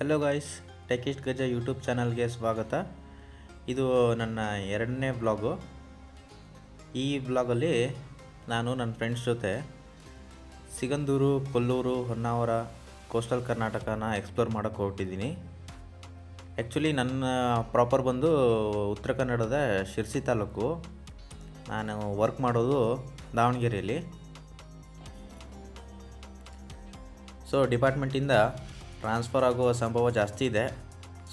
Hello guys ಟೆಕಿಸ್ಟ್ ಗಜ YouTube ಚಾನಲ್ಗೆ ಸ್ವಾಗತ. ಇದು ನನ್ನ ಎರಡನೇ ಬ್ಲಾಗು ಈ ಬ್ಲಾಗಲ್ಲಿ ನಾನು ನನ್ನ ಫ್ರೆಂಡ್ಸ್ ಜೊತೆ ಸಿಗಂದೂರು, ಕೊಲ್ಲೂರು, ಹೊನ್ನಾವರ ಕೋಸ್ಟಲ್ ಕರ್ನಾಟಕನ ಎಕ್ಸ್ಪ್ಲೋರ್ ಮಾಡೋಕ್ಕೆ ಹೊರಟಿದ್ದೀನಿ. ಆ್ಯಕ್ಚುಲಿ ನನ್ನ ಪ್ರಾಪರ್ ಬಂದು ಉತ್ತರ ಕನ್ನಡದ ಶಿರ್ಸಿ ತಾಲೂಕು. ನಾನು ವರ್ಕ್ ಮಾಡೋದು ದಾವಣಗೆರೆಯಲ್ಲಿ. ಸೊ ಡಿಪಾರ್ಟ್ಮೆಂಟಿಂದ ಟ್ರಾನ್ಸ್ಫರ್ ಆಗುವ ಸಂಭವ ಜಾಸ್ತಿ ಇದೆ.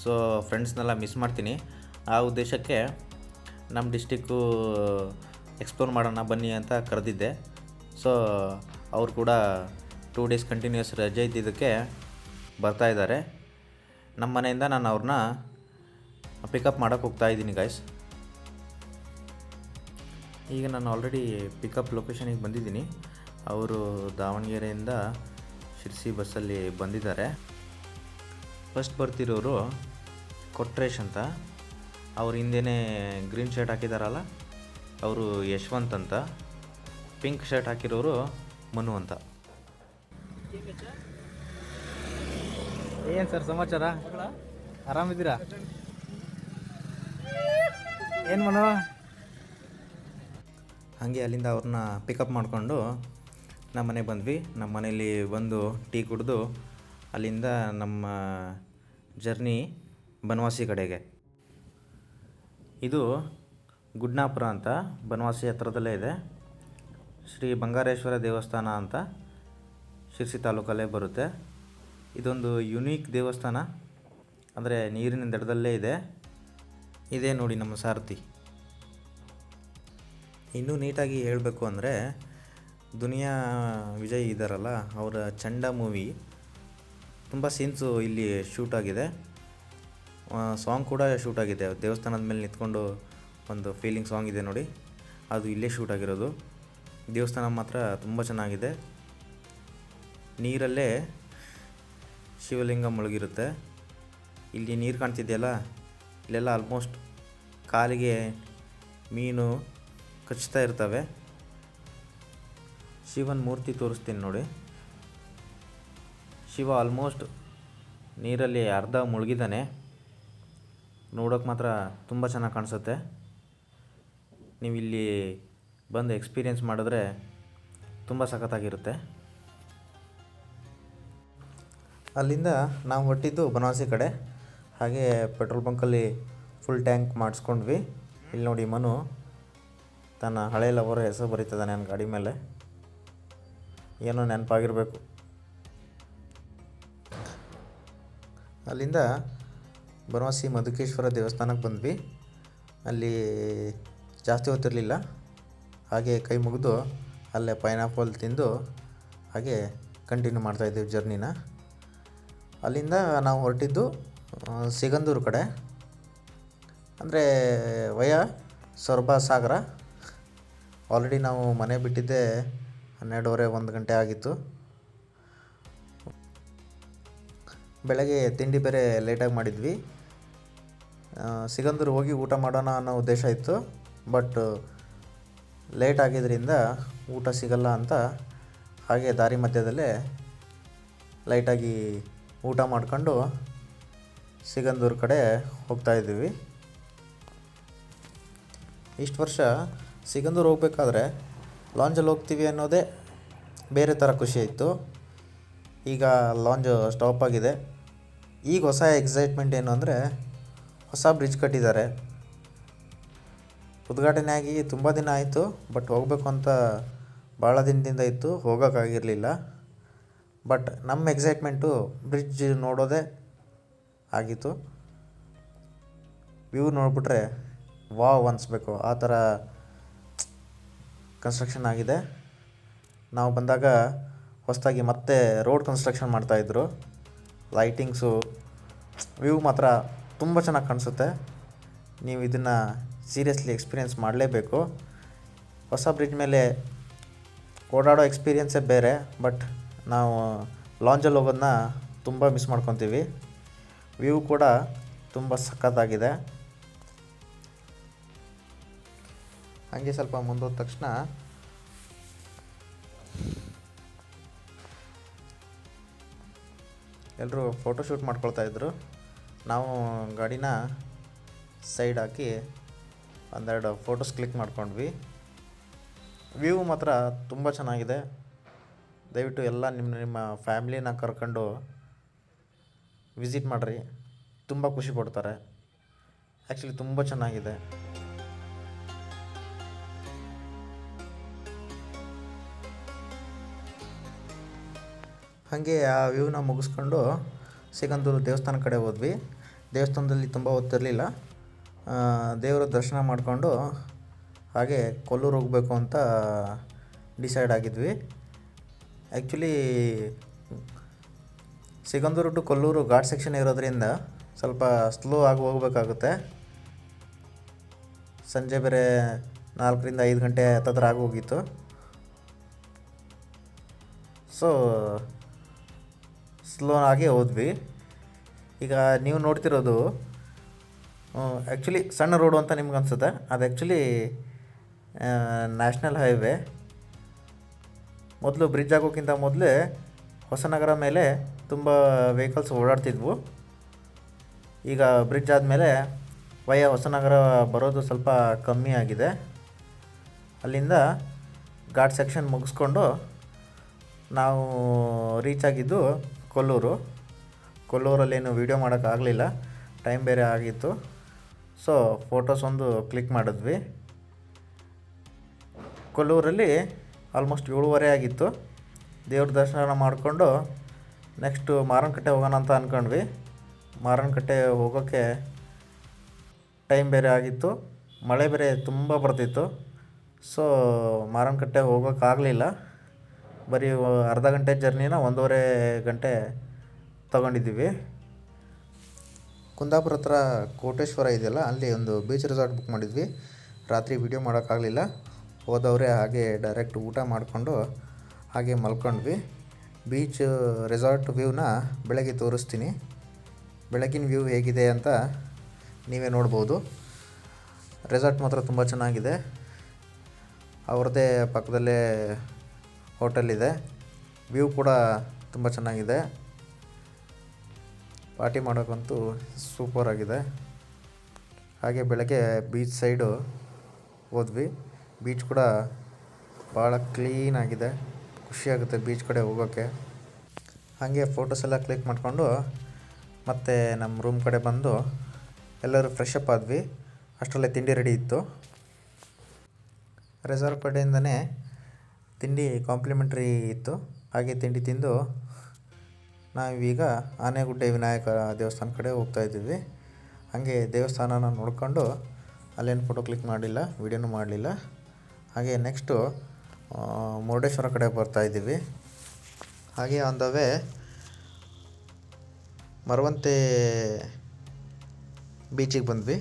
ಸೊ ಫ್ರೆಂಡ್ಸ್ನೆಲ್ಲ ಮಿಸ್ ಮಾಡ್ತೀನಿ. ಆ ಉದ್ದೇಶಕ್ಕೆ ನಮ್ಮ ಡಿಸ್ಟಿಕ್ಕು ಎಕ್ಸ್ಪ್ಲೋರ್ ಮಾಡೋಣ, ಬನ್ನಿ ಅಂತ ಕರೆದಿದ್ದೆ. ಸೊ ಅವರು ಕೂಡ ಟೂ ಡೇಸ್ ಕಂಟಿನ್ಯೂಸ್ ರಜೆ ಇದ್ದಿದ್ದಕ್ಕೆ ಬರ್ತಾ ಇದ್ದಾರೆ. ನಮ್ಮ ಮನೆಯಿಂದ ನಾನು ಅವ್ರನ್ನ ಪಿಕಪ್ ಮಾಡೋಕ್ಕೆ ಹೋಗ್ತಾ ಇದ್ದೀನಿ ಗಾಯ್ಸ್ ಈಗ ನಾನು ಆಲ್ರೆಡಿ ಪಿಕಪ್ ಲೊಕೇಶನಿಗೆ ಬಂದಿದ್ದೀನಿ. ಅವರು ದಾವಣಗೆರೆಯಿಂದ ಶಿರ್ಸಿ ಬಸ್ಸಲ್ಲಿ ಬಂದಿದ್ದಾರೆ. ಫಸ್ಟ್ ಬರ್ತಿರೋರು ಕೊಟ್ರೇಶ್ ಅಂತ. ಅವ್ರು ಹಿಂದೆನೇ ಗ್ರೀನ್ ಶರ್ಟ್ ಹಾಕಿದಾರಲ್ಲ ಅವರು ಯಶವಂತ್ ಅಂತ. ಪಿಂಕ್ ಶರ್ಟ್ ಹಾಕಿರೋರು ಮನು ಅಂತ. ಏನು ಸರ್ ಸಮಾಚಾರ? ಆರಾಮಿದ್ದೀರಾ? ಏನು ಮನು? ಹಾಗೆ ಅಲ್ಲಿಂದ ಅವ್ರನ್ನ ಪಿಕಪ್ ಮಾಡಿಕೊಂಡು ನಮ್ಮ ಮನೆಗೆ ಬಂದ್ವಿ. ನಮ್ಮ ಮನೇಲಿ ಬಂದು ಟೀ ಕುಡಿದು ಅಲ್ಲಿಂದ ನಮ್ಮ ಜರ್ನಿ ಬನವಾಸಿ ಕಡೆಗೆ. ಇದು ಗುಡ್ನಾಪುರ ಅಂತ, ಬನವಾಸಿ ಹತ್ರದಲ್ಲೇ ಇದೆ. ಶ್ರೀ ಬಂಗಾರೇಶ್ವರ ದೇವಸ್ಥಾನ ಅಂತ ಶಿರ್ಸಿ ತಾಲೂಕಲ್ಲೇ ಬರುತ್ತೆ. ಇದೊಂದು ಯುನೀಕ್ ದೇವಸ್ಥಾನ. ಅಂದರೆ ನೀರಿನ ದಡದಲ್ಲೇ ಇದೆ. ಇದೇ ನೋಡಿ ನಮ್ಮ ಸಾರಥಿ. ಇನ್ನೂ ನೀಟಾಗಿ ಹೇಳಬೇಕು ಅಂದರೆ, ದುನಿಯಾ ವಿಜಯ್ ಇದ್ದಾರಲ್ಲ ಅವರ ಚಂಡ ಮೂವಿ. ತುಂಬ ಸೀನ್ಸು ಇಲ್ಲಿ ಶೂಟ್ ಆಗಿದೆ. ಸಾಂಗ್ ಕೂಡ ಶೂಟ್ ಆಗಿದೆ. ದೇವಸ್ಥಾನದ ಮೇಲೆ ನಿಂತ್ಕೊಂಡು ಒಂದು ಫೀಲಿಂಗ್ ಸಾಂಗ್ ಇದೆ ನೋಡಿ. ಅದು ಇಲ್ಲೇ ಶೂಟ್ ಆಗಿರೋದು. ದೇವಸ್ಥಾನ ಮಾತ್ರ ತುಂಬ ಚೆನ್ನಾಗಿದೆ. ನೀರಲ್ಲೇ ಶಿವಲಿಂಗ ಮುಳುಗಿರುತ್ತೆ. ಇಲ್ಲಿ ನೀರು ಕಾಣ್ತಿದೆಯಲ್ಲ? ಇಲ್ಲೆಲ್ಲ ಆಲ್ಮೋಸ್ಟ್ ಕಾಲಿಗೆ ಮೀನು ಕಚ್ತಾ ಇರ್ತವೆ. ಶಿವನ ಮೂರ್ತಿ ತೋರಿಸ್ತೀನಿ ನೋಡಿ. ಶಿವ ಆಲ್ಮೋಸ್ಟ್ ನೀರಲ್ಲಿ ಅರ್ಧ ಮುಳುಗಿದ್ದಾನೆ ನೋಡೋಕೆ ಮಾತ್ರ ತುಂಬ ಚೆನ್ನಾಗಿ ಕಾಣಿಸುತ್ತೆ. ನೀವು ಇಲ್ಲಿ ಬಂದು ಎಕ್ಸ್ಪೀರಿಯೆನ್ಸ್ ಮಾಡಿದ್ರೆ ತುಂಬ ಸಖತ್ತಾಗಿರುತ್ತೆ. ಅಲ್ಲಿಂದ ನಾವು ಹೊಟ್ಟಿದ್ದು ಬನವಾಸಿ ಕಡೆ. ಹಾಗೆ ಪೆಟ್ರೋಲ್ ಬಂಕಲ್ಲಿ ಫುಲ್ ಟ್ಯಾಂಕ್ ಮಾಡಿಸ್ಕೊಂಡ್ವಿ. ಇಲ್ಲಿ ನೋಡಿ ಮನು ತನ್ನ ಹಳೆಯ ಲವರ್ ಹೆಸರು ಬರೀತದೆ ನನ್ನ ಗಾಡಿ ಮೇಲೆ. ಏನೋ ನೆನಪಾಗಿರಬೇಕು. ಅಲ್ಲಿಂದ ಬನವಾಸಿ ಮಧುಕೇಶ್ವರ ದೇವಸ್ಥಾನಕ್ಕೆ ಬಂದ್ವಿ. ಅಲ್ಲಿ ಜಾಸ್ತಿ ಹೊತ್ತಿರಲಿಲ್ಲ. ಹಾಗೆ ಕೈ ಮುಗಿದು ಅಲ್ಲೇ ಪೈನಾಪಲ್ ತಿಂದು ಹಾಗೆ ಕಂಟಿನ್ಯೂ ಮಾಡ್ತಾಯಿದ್ದೀವಿ ಜರ್ನಿನ ಅಲ್ಲಿಂದ ನಾವು ಹೊರಟಿದ್ದು ಸಿಗಂದೂರು ಕಡೆ. ಅಂದರೆ ವಯ ಸೊರಬ ಸಾಗರ. ಆಲ್ರೆಡಿ ನಾವು ಮನೆ ಬಿಟ್ಟಿದ್ದೆ ಹನ್ನೆರಡೂವರೆ ಒಂದು ಗಂಟೆ ಆಗಿತ್ತು. ಬೆಳಗ್ಗೆ ತಿಂಡಿ ಬೇರೆ ಲೇಟಾಗಿ ಮಾಡಿದ್ವಿ. ಸಿಗಂದೂರು ಹೋಗಿ ಊಟ ಮಾಡೋಣ ಅನ್ನೋ ಉದ್ದೇಶ ಇತ್ತು. ಬಟ್ ಲೇಟ್ ಆಗಿದ್ದರಿಂದ ಊಟ ಸಿಗಲ್ಲ ಅಂತ ಹಾಗೆ ದಾರಿ ಮಧ್ಯದಲ್ಲೇ ಲೈಟಾಗಿ ಊಟ ಮಾಡಿಕೊಂಡು ಸಿಗಂದೂರು ಕಡೆ ಹೋಗ್ತಾ ಇದ್ದೀವಿ. ಇಷ್ಟು ವರ್ಷ ಸಿಗಂದೂರು ಹೋಗಬೇಕಾದ್ರೆ ಲಾಂಜಲ್ಲಿ ಹೋಗ್ತೀವಿ ಅನ್ನೋದೇ ಬೇರೆ ಥರ ಖುಷಿ ಇತ್ತು. ಈಗ ಲಾಂಜ್ ಸ್ಟಾಪ್ ಆಗಿದೆ. ಈಗ ಹೊಸ ಎಕ್ಸೈಟ್ಮೆಂಟ್ ಏನು ಅಂದರೆ ಹೊಸ ಬ್ರಿಡ್ಜ್ ಕಟ್ಟಿದ್ದಾರೆ. ಉದ್ಘಾಟನೆ ಆಗಿ ತುಂಬ ದಿನ ಆಯಿತು ಬಟ್ ಹೋಗಬೇಕು ಅಂತ ಭಾಳ ದಿನದಿಂದ ಇತ್ತು, ಹೋಗೋಕ್ಕಾಗಿರಲಿಲ್ಲ. ಬಟ್ ನಮ್ಮ ಎಕ್ಸೈಟ್ಮೆಂಟು ಬ್ರಿಡ್ಜ್ ನೋಡೋದೇ ಆಗಿತ್ತು. ವ್ಯೂ ನೋಡಿಬಿಟ್ರೆ ವಾವ್ ಅನಿಸ್ಬೇಕು, ಆ ಥರ ಕನ್ಸ್ಟ್ರಕ್ಷನ್ ಆಗಿದೆ. ನಾವು ಬಂದಾಗ ಹೊಸದಾಗಿ ಮತ್ತೆ ರೋಡ್ ಕನ್ಸ್ಟ್ರಕ್ಷನ್ ಮಾಡ್ತಾಯಿದ್ರು ಲೈಟಿಂಗ್ಸು ವ್ಯೂ ಮಾತ್ರ ತುಂಬ ಚೆನ್ನಾಗಿ ಕಾಣಿಸುತ್ತೆ. ನೀವು ಇದನ್ನು ಸೀರಿಯಸ್ಲಿ ಎಕ್ಸ್ಪೀರಿಯೆನ್ಸ್ ಮಾಡಲೇಬೇಕು. ಹೊಸ ಬ್ರಿಡ್ಜ್ ಮೇಲೆ ಓಡಾಡೋ ಎಕ್ಸ್ಪೀರಿಯೆನ್ಸೇ ಬೇರೆ ಬಟ್ ನಾವು ಲಾಂಜಲ್ಲಿ ಹೋಗೋದನ್ನ ತುಂಬ ಮಿಸ್ ಮಾಡ್ಕೊತೀವಿ. ವ್ಯೂ ಕೂಡ ತುಂಬ ಸಖತ್ತಾಗಿದೆ. ಹಾಗೆ ಸ್ವಲ್ಪ ಮುಂದೋದ ತಕ್ಷಣ ಎಲ್ಲರೂ ಫೋಟೋ ಶೂಟ್ ಮಾಡ್ಕೊಳ್ತಾ ಇದ್ದರು ನಾವು ಗಾಡಿನ ಸೈಡ್ ಹಾಕಿ ಒಂದೆರಡು ಫೋಟೋಸ್ ಕ್ಲಿಕ್ ಮಾಡ್ಕೊಂಡ್ವಿ. ವ್ಯೂ ಮಾತ್ರ ತುಂಬ ಚೆನ್ನಾಗಿದೆ. ದಯವಿಟ್ಟು ಎಲ್ಲ ನಿಮ್ಮ ನಿಮ್ಮ ಫ್ಯಾಮಿಲಿನ ಕರ್ಕೊಂಡು ವಿಸಿಟ್ ಮಾಡಿರಿ. ತುಂಬ ಖುಷಿ ಪಡ್ತಾರೆ. ಆ್ಯಕ್ಚುಲಿ ತುಂಬ ಚೆನ್ನಾಗಿದೆ. ಹಾಗೆ ಆ ವ್ಯೂನ ಮುಗಿಸ್ಕೊಂಡು ಸಿಗಂದೂರು ದೇವಸ್ಥಾನ ಕಡೆ ಹೋದ್ವಿ. ದೇವಸ್ಥಾನದಲ್ಲಿ ತುಂಬ ಹೊತ್ತಿರಲಿಲ್ಲ. ದೇವರ ದರ್ಶನ ಮಾಡಿಕೊಂಡು ಹಾಗೆ ಕೊಲ್ಲೂರು ಹೋಗಬೇಕು ಅಂತ decide ಆಗಿದ್ವಿ. Actually Sigandur to Kollur ghat section ಇರೋದ್ರಿಂದ ಸ್ವಲ್ಪ ಸ್ಲೋ ಆಗಿ ಹೋಗಬೇಕಾಗುತ್ತೆ. ಸಂಜೆ ಬೇರೆ ನಾಲ್ಕರಿಂದ ಐದು ಗಂಟೆ ಹತ್ತತ್ರ ಆಗೋಗಿತ್ತು ಸೊ ಸ್ಲೋ ಆಗಿ ಹೋದ್ವಿ. ಈಗ ನೀವು ನೋಡ್ತಿರೋದು ಆ್ಯಕ್ಚುಲಿ ಸಣ್ಣ ರೋಡು ಅಂತ ನಿಮ್ಗೆ ಅನ್ಸುತ್ತೆ. ಅದು ಆ್ಯಕ್ಚುಲಿ ನ್ಯಾಷನಲ್ ಹೈವೇ ಮೊದಲು ಬ್ರಿಡ್ಜ್ ಆಗೋಕ್ಕಿಂತ ಮೊದಲೇ ಹೊಸನಗರ ಮೇಲೆ ತುಂಬ ವೆಹಿಕಲ್ಸ್ ಓಡಾಡ್ತಿದ್ವು. ಈಗ ಬ್ರಿಡ್ಜ್ ಆದಮೇಲೆ ವಯ ಹೊಸನಗರ ಬರೋದು ಸ್ವಲ್ಪ ಕಮ್ಮಿ ಆಗಿದೆ. ಅಲ್ಲಿಂದ ಘಾಟ್ ಸೆಕ್ಷನ್ ಮುಗಿಸ್ಕೊಂಡು ನಾವು ರೀಚ್ ಆಗಿದ್ದು ಕೊಲ್ಲೂರು. ಕೊಲ್ಲೂರಲ್ಲೇನು ವೀಡಿಯೋ ಮಾಡೋಕ್ಕಾಗಲಿಲ್ಲ. ಟೈಮ್ ಬೇರೆ ಆಗಿತ್ತು. ಸೊ ಫೋಟೋಸ್ ಒಂದು ಕ್ಲಿಕ್ ಮಾಡಿದ್ವಿ. ಕೊಲ್ಲೂರಲ್ಲಿ ಆಲ್ಮೋಸ್ಟ್ ಏಳುವರೆ ಆಗಿತ್ತು. ದೇವ್ರ ದರ್ಶನ ಮಾಡಿಕೊಂಡು ನೆಕ್ಸ್ಟು ಮಾರನಕಟ್ಟೆ ಹೋಗೋಣ ಅಂತ ಅಂದ್ಕೊಂಡ್ವಿ ಮಾರನಕಟ್ಟೆ ಹೋಗೋಕ್ಕೆ ಟೈಮ್ ಬೇರೆ ಆಗಿತ್ತು. ಮಳೆ ಬೇರೆ ತುಂಬ ಬರ್ತಿತ್ತು. ಸೊ ಮಾರನಕಟ್ಟೆ ಹೋಗೋಕ್ಕಾಗಲಿಲ್ಲ. ಬರೀ ಅರ್ಧ ಗಂಟೆ ಜರ್ನಿನ ಒಂದೂವರೆ ಗಂಟೆ ತಗೊಂಡಿದ್ದೀವಿ. ಕುಂದಾಪುರ ಹತ್ರ ಕೋಟೇಶ್ವರ ಇದೆಯಲ್ಲ, ಅಲ್ಲಿ ಒಂದು ಬೀಚ್ ರೆಸಾರ್ಟ್ ಬುಕ್ ಮಾಡಿದ್ವಿ. ರಾತ್ರಿ ವಿಡಿಯೋ ಮಾಡೋಕ್ಕಾಗಲಿಲ್ಲ. ಹೋದವರೇ ಹಾಗೆ ಡೈರೆಕ್ಟ್ ಊಟ ಮಾಡಿಕೊಂಡು ಹಾಗೆ ಮಲ್ಕೊಂಡ್ವಿ. ಬೀಚ್ ರೆಸಾರ್ಟ್ ವ್ಯೂನ ಬೆಳಗ್ಗೆ ತೋರಿಸ್ತೀನಿ. ಬೆಳಗಿನ ವ್ಯೂ ಹೇಗಿದೆ ಅಂತ ನೀವೇ ನೋಡ್ಬೋದು. ರೆಸಾರ್ಟ್ ಮಾತ್ರ ತುಂಬ ಚೆನ್ನಾಗಿದೆ. ಅವ್ರದ್ದೇ ಪಕ್ಕದಲ್ಲೇ ಹೋಟೆಲ್ ಇದೆ ವ್ಯೂ ಕೂಡ ತುಂಬ ಚೆನ್ನಾಗಿದೆ. ಪಾರ್ಟಿ ಮಾಡೋಕ್ಕಂತೂ ಸೂಪರ್ ಆಗಿದೆ. ಹಾಗೆ ಬೆಳಗ್ಗೆ ಬೀಚ್ ಸೈಡು ಹೋದ್ವಿ. ಬೀಚ್ ಕೂಡ ಭಾಳ ಕ್ಲೀನಾಗಿದೆ ಖುಷಿಯಾಗುತ್ತೆ ಬೀಚ್ ಕಡೆ ಹೋಗೋಕ್ಕೆ ಹಾಗೆ ಫೋಟೋಸ್ ಎಲ್ಲ ಕ್ಲಿಕ್ ಮಾಡಿಕೊಂಡು ಮತ್ತೆ ನಮ್ಮ ರೂಮ್ ಕಡೆ ಬಂದು ಎಲ್ಲರೂ ಫ್ರೆಶ್ ಅಪ್ ಆದ್ವಿ. ಅಷ್ಟರಲ್ಲೇ ತಿಂಡಿ ರೆಡಿ ಇತ್ತು. ರೆಸಾರ್ಟ್ ಕಡೆಯಿಂದನೇ ತಿಂಡಿ ಕಾಂಪ್ಲಿಮೆಂಟ್ರಿ ಇತ್ತು. ಹಾಗೆ ತಿಂಡಿ ತಿಂದು ನಾವೀಗ ಆನೆಗುಡ್ಡೆ ವಿನಾಯಕ ದೇವಸ್ಥಾನ ಕಡೆ ಹೋಗ್ತಾ ಇದ್ದೀವಿ. ಹಾಗೆ ದೇವಸ್ಥಾನನ ನೋಡ್ಕೊಂಡು ಅಲ್ಲೇನು ಫೋಟೋ ಕ್ಲಿಕ್ ಮಾಡಲಿಲ್ಲ ವೀಡಿಯೋನೂ ಮಾಡಲಿಲ್ಲ. ಹಾಗೆ ನೆಕ್ಸ್ಟು ಮುರುಡೇಶ್ವರ ಕಡೆ ಬರ್ತಾ ಇದ್ದೀವಿ. ಹಾಗೆ ಆನ್ ದ ವೇ ಮರವಂತೆ ಬೀಚಿಗೆ ಬಂದ್ವಿ.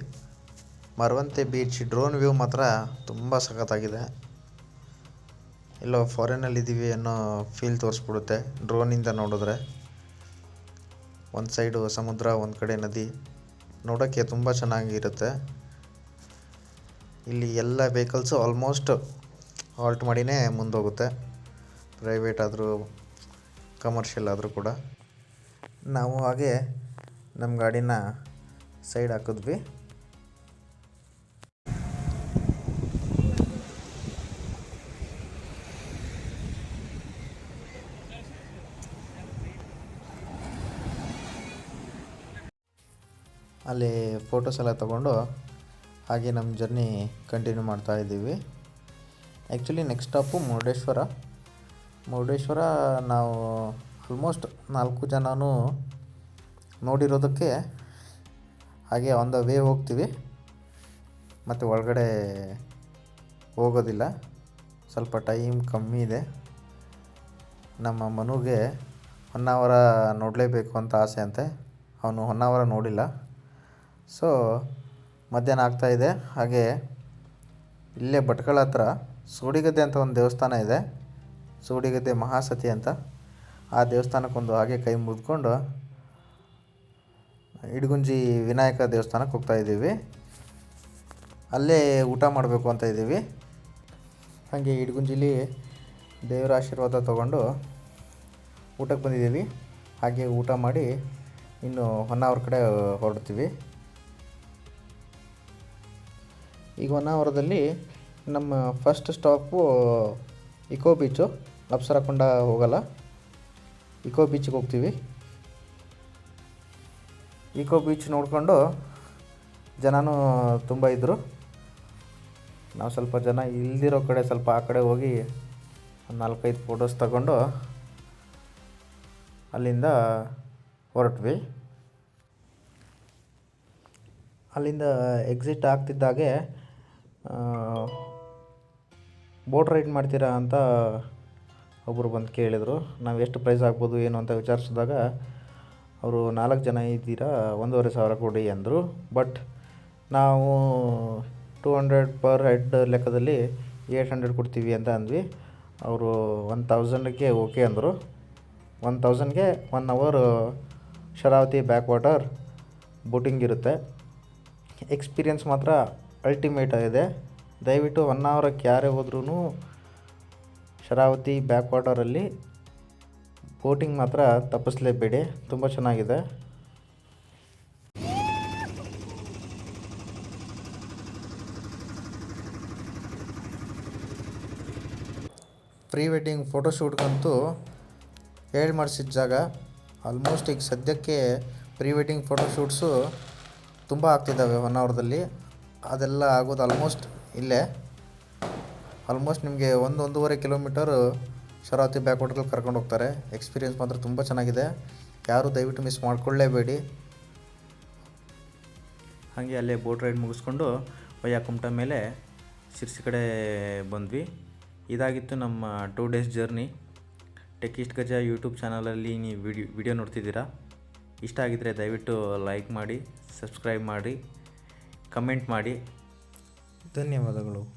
ಮರವಂತೆ ಬೀಚ್ ಡ್ರೋನ್ ವ್ಯೂ ಮಾತ್ರ ತುಂಬ ಸಖತ್ತಾಗಿದೆ. ಎಲ್ಲೋ ಫಾರಿನಲ್ಲಿ ಇದ್ದೀವಿ ಅನ್ನೋ ಫೀಲ್ ತೋರಿಸ್ಬಿಡುತ್ತೆ. ಡ್ರೋನಿಂದ ನೋಡಿದ್ರೆ. ಒಂದು ಸೈಡು ಸಮುದ್ರ, ಒಂದು ಕಡೆ ನದಿ. ನೋಡೋಕ್ಕೆ ತುಂಬ ಚೆನ್ನಾಗಿರುತ್ತೆ. ಇಲ್ಲಿ ಎಲ್ಲ ವೆಹಿಕಲ್ಸು ಆಲ್ಮೋಸ್ಟ್ ಹಾಲ್ಟ್ ಮಾಡಿನೇ ಮುಂದೋಗುತ್ತೆ. ಪ್ರೈವೇಟ್ ಆದರೂ ಕಮರ್ಷಿಯಲ್ ಆದರೂ ಕೂಡ. ನಾವು ಹಾಗೆ ನಮ್ಮ ಗಾಡಿನ ಸೈಡ್ ಹಾಕಿದ್ವಿ. ಫೋಟೋಸ್ ಎಲ್ಲ ತೊಗೊಂಡು ಹಾಗೆ ನಮ್ಮ ಜರ್ನಿ ಕಂಟಿನ್ಯೂ ಮಾಡ್ತಾ ಇದ್ದೀವಿ. Actually next stop Murudeshwar. Murudeshwar ನಾವು ಆಲ್ಮೋಸ್ಟ್ ನಾಲ್ಕು ಜನನೂ ನೋಡಿರೋದಕ್ಕೆ ಹಾಗೆ ಆನ್ ದ ವೇ ಹೋಗ್ತೀವಿ. ಮತ್ತು ಒಳಗಡೆ ಹೋಗೋದಿಲ್ಲ. ಸ್ವಲ್ಪ ಟೈಮ್ ಕಮ್ಮಿ ಇದೆ. ನಮ್ಮ ಮನುಗೆ ಹೊನ್ನಾವರ ನೋಡಲೇಬೇಕು ಅಂತ ಆಸೆ ಅಂತೆ. ಅವನು ಹೊನ್ನಾವರ ನೋಡಿಲ್ಲ. ಸೊ ಮಧ್ಯಾಹ್ನ ಆಗ್ತಾಯಿದೆ ಹಾಗೆ ಇಲ್ಲೇ ಭಟ್ಕಳ ಹತ್ರ ಸೂಡಿಗದ್ದೆ ಅಂತ ಒಂದು ದೇವಸ್ಥಾನ ಇದೆ. ಸೂಡಿಗದ್ದೆ ಮಹಾಸತಿ ಅಂತ. ಆ ದೇವಸ್ಥಾನಕ್ಕೊಂದು ಹಾಗೆ ಕೈ ಮುಗಿದ್ಕೊಂಡು ಇಡಗುಂಜಿ ವಿನಾಯಕ ದೇವಸ್ಥಾನಕ್ಕೆ ಹೋಗ್ತಾ ಇದ್ದೀವಿ. ಅಲ್ಲೇ ಊಟ ಮಾಡಬೇಕು ಅಂತ ಇದ್ದೀವಿ. ಹಾಗೆ ಇಡಗುಂಜಿಲಿ ದೇವರ ಆಶೀರ್ವಾದ ತೊಗೊಂಡು ಊಟಕ್ಕೆ ಬಂದಿದ್ದೀವಿ. ಹಾಗೆ ಊಟ ಮಾಡಿ ಇನ್ನು ಹೊನ್ನಾವರ ಕಡೆ ಹೊರಡ್ತೀವಿ. ಈಗ ಹೊನ್ನಾವರದಲ್ಲಿ ನಮ್ಮ first stop eco beach Apsarakonda ಹೋಗಲ್ಲ. ಇಕೋ ಬೀಚಿಗೆ ಹೋಗ್ತೀವಿ. ಇಕೋ ಬೀಚ್ ನೋಡಿಕೊಂಡು ಜನನೂ ತುಂಬ ಇದ್ದರು ನಾವು ಸ್ವಲ್ಪ ಜನ ಇಲ್ದಿರೋ ಕಡೆ ಸ್ವಲ್ಪ ಆ ಕಡೆ ಹೋಗಿ ನಾಲ್ಕೈದು ಫೋಟೋಸ್ ತಗೊಂಡು ಅಲ್ಲಿಂದ ಹೊರಟ್ವಿ. ಅಲ್ಲಿಂದ ಎಕ್ಸಿಟ್ ಆಗ್ತಿದ್ದಾಗೆ ಬೋಟ್ ರೈಡ್ ಮಾಡ್ತೀರಾ ಅಂತ ಒಬ್ಬರು ಬಂದು ಕೇಳಿದರು. ನಾವು ಎಷ್ಟು ಪ್ರೈಸ್ ಆಗ್ಬೋದು, ಏನು ಅಂತ ವಿಚಾರಿಸಿದಾಗ ಅವರು ನಾಲ್ಕು ಜನ ಇದ್ದೀರಾ, ಒಂದೂವರೆ ಸಾವಿರ ಕೊಡಿ ಅಂದರು. ಬಟ್ ನಾವು ಟೂ ಹಂಡ್ರೆಡ್ ಪರ್ ಹೆಡ್ ಲೆಕ್ಕದಲ್ಲಿ ಏಯ್ಟ್ ಹಂಡ್ರೆಡ್ ಕೊಡ್ತೀವಿ ಅಂತ ಅಂದ್ವಿ. ಅವರು ಒನ್ ತೌಸಂಡ್ಗೆ ಓಕೆ ಅಂದರು. One ತೌಸಂಡ್ಗೆ one hour Sharavathi back water boating ಇರುತ್ತೆ. ಎಕ್ಸ್ಪೀರಿಯನ್ಸ್ ಮಾತ್ರ ಅಲ್ಟಿಮೇಟ್ ಆಗಿದೆ. ದಯವಿಟ್ಟು ಒನ್ ಅವರಕ್ಕೆ ಯಾರೇ ಹೋದ್ರೂ ಶರಾವತಿ ಬ್ಯಾಕ್ ವಾಟರಲ್ಲಿ ಬೋಟಿಂಗ್ ಮಾತ್ರ ತಪ್ಪಿಸಲೇಬೇಡಿ. ತುಂಬ ಚೆನ್ನಾಗಿದೆ. ಪ್ರೀ ವೆಡ್ಡಿಂಗ್ ಫೋಟೋಶೂಟ್ಗಂತೂ ಹೇಳಿ ಮಾಡಿಸಿದ ಜಾಗ. ಆಲ್ಮೋಸ್ಟ್ ಈಗ ಸದ್ಯಕ್ಕೆ ಪ್ರೀ ವೆಡ್ಡಿಂಗ್ ಫೋಟೋಶೂಟ್ಸು ತುಂಬ ಆಗ್ತಿದ್ದಾವೆ ಹೊನ್ನಾವರದಲ್ಲಿ ಅದೆಲ್ಲ ಆಗೋದು ಆಲ್ಮೋಸ್ಟ್ ಇಲ್ಲೇ. ಆಲ್ಮೋಸ್ಟ್ ನಿಮಗೆ ಒಂದು ಒಂದೂವರೆ ಕಿಲೋಮೀಟರ್ ಶರಾವತಿ ಬ್ಯಾಕ್ ವಾಟರ್ಗೆ ಕರ್ಕೊಂಡು ಹೋಗ್ತಾರೆ. ಎಕ್ಸ್ಪೀರಿಯೆನ್ಸ್ ಮಾತ್ರ ತುಂಬ ಚೆನ್ನಾಗಿದೆ. ಯಾರೂ ದಯವಿಟ್ಟು ಮಿಸ್ ಮಾಡ್ಕೊಳ್ಳೇಬೇಡಿ. ಹಾಗೆ ಅಲ್ಲೇ ಬೋಟ್ ರೈಡ್ ಮುಗಿಸ್ಕೊಂಡು ಕುಮಟ ಮೇಲೆ ಶಿರ್ಸಿ ಕಡೆ ಬಂದ್ವಿ. ಇದಾಗಿತ್ತು ನಮ್ಮ ಟೂ ಡೇಸ್ ಜರ್ನಿ ಟೆಕ್ಕಿಸ್ಟ್ ಗಜ ಯೂಟ್ಯೂಬ್ ಚಾನಲಲ್ಲಿ ನೀವು ವಿಡಿಯೋ ವಿಡಿಯೋ ನೋಡ್ತಿದ್ದೀರಾ. ಇಷ್ಟ ಆಗಿದ್ದರೆ ದಯವಿಟ್ಟು ಲೈಕ್ ಮಾಡಿ ಸಬ್ಸ್ಕ್ರೈಬ್ ಮಾಡಿ. ಕಮೆಂಟ್ ಮಾಡಿ. ಧನ್ಯವಾದಗಳು.